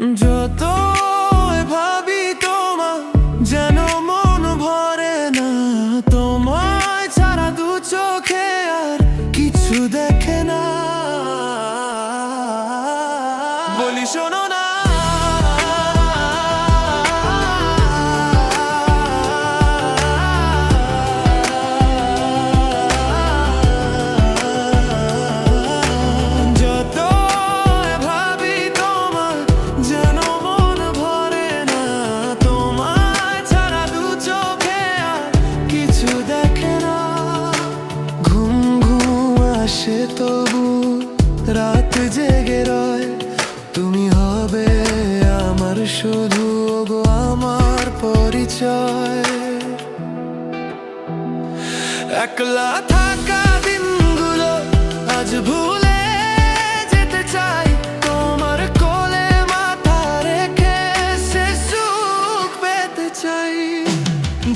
যত ভাবি তোমা, যেন মন ভরে না। ছাড়া দু চোখে আর কিছু দেখে না। বলি শোনো আছে তবু রাত জেগে রয়। তুমি হবে আমার শুধু গো আমার পরিচয়। একলা থাকা দিনগুলো আজ ভুলে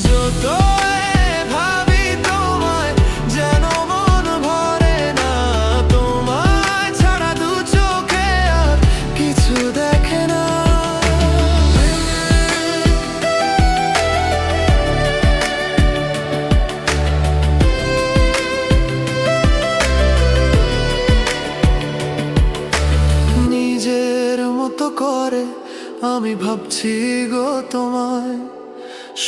যত আমি ভাবছি গো তোমায়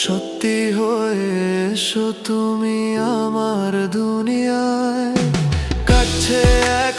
সত্যি হয়ে এসো তুমি আমার দুনিয়ায়। কাছে একা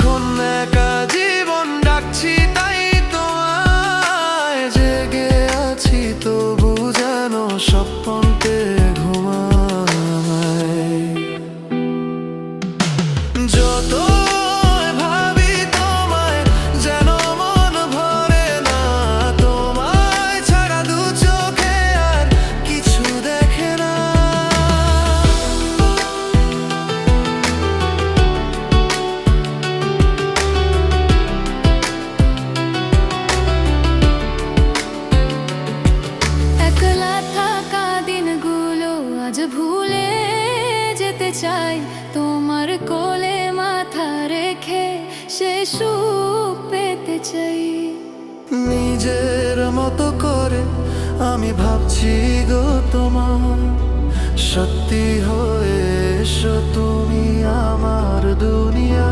চাই তোমার কোলে মাথা রেখে সে সুখ পেতে চাই। নিজের মতো করে আমি ভাবছি গো তোমার। সত্যি হয়ে এসো তুমি আমার দুনিয়া।